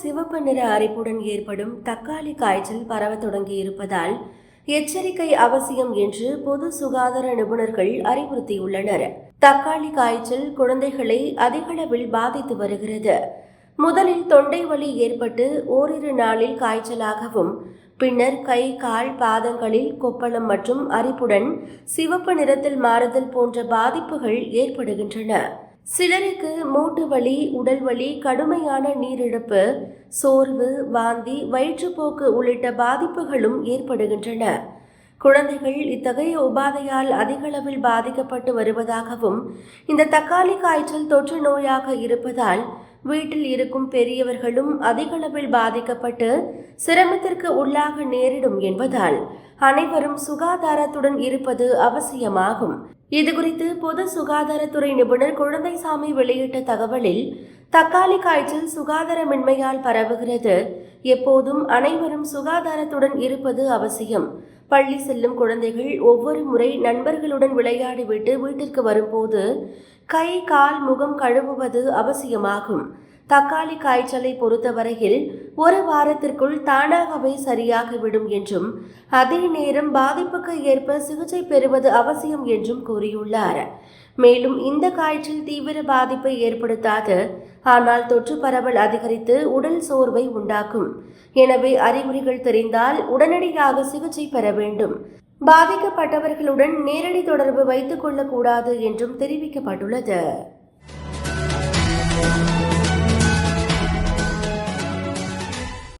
சிவப்பு நிற அரிப்புடன் ஏற்படும் தக்காளி காய்ச்சல் பரவத் தொடங்கியிருப்பதால் எச்சரிக்கை அவசியம் என்று பொது சுகாதார நிபுணர்கள் அறிவுறுத்தியுள்ளனர். தக்காளி காய்ச்சல் குழந்தைகளை அதிகளவில் பாதித்து வருகிறது. முதலில் தொண்டை வலி ஏற்பட்டு ஓரிரு நாளில் காய்ச்சலாகவும் பின்னர் கை கால் பாதங்களில் கொப்பளம் மற்றும் அரிப்புடன் சிவப்பு நிறத்தில் மாறுதல் போன்ற பாதிப்புகள் ஏற்படுகின்றன. சிலருக்கு மூட்டு வலி உடல் வலி கடுமையான நீரிழப்பு சோர்வு வாந்தி வயிற்றுப்போக்கு உள்ளிட்ட பாதிப்புகளும் ஏற்படுகின்றன. குழந்தைகள் இத்தகைய உபாதையால் அதிகளவில் பாதிக்கப்பட்டு வருவதாகவும் இந்த தக்காளி காய்ச்சல் தொற்று நோயாக இருப்பதால் வீட்டில் இருக்கும் பெரியவர்களும் அதிகளவில் பாதிக்கப்பட்டு சிரமத்திற்கு உள்ளாக நேரிடும் என்பதால் அனைவரும் சுகாதாரத்துடன் இருப்பது அவசியமாகும். இதுகுறித்து பொது சுகாதாரத்துறை நிபுணர் குழந்தைசாமி வெளியிட்ட தகவலில் தக்காளி காய்ச்சல் சுகாதாரமின்மையால் பரவுகிறது. எப்போதும் அனைவரும் சுகாதாரத்துடன் இருப்பது அவசியம். பள்ளி செல்லும் குழந்தைகள் ஒவ்வொரு முறை நண்பர்களுடன் விளையாடிவிட்டு வீட்டிற்கு வரும்போது கை கால் முகம் கழுவுவது அவசியமாகும். தக்காளி காய்ச்சலை பொறுத்தவரையில் ஒரு வாரத்திற்குள் தானாகவே சரியாகிவிடும் என்றும் அதே நேரம் பாதிப்புக்கு ஏற்ப சிகிச்சை பெறுவது அவசியம் என்றும் கூறியுள்ளார். மேலும் இந்த காய்ச்சல் தீவிர பாதிப்பை ஏற்படுத்தாது ஆனால் தொற்று பரவல் அதிகரித்து உடல் சோர்வை உண்டாக்கும். எனவே அறிகுறிகள் தெரிந்தால் உடனடியாக சிகிச்சை பெற வேண்டும். பாதிக்கப்பட்டவர்களுடன் நேரடி தொடர்பு வைத்துக் கொள்ளக்கூடாது என்றும் தெரிவிக்கப்பட்டுள்ளது.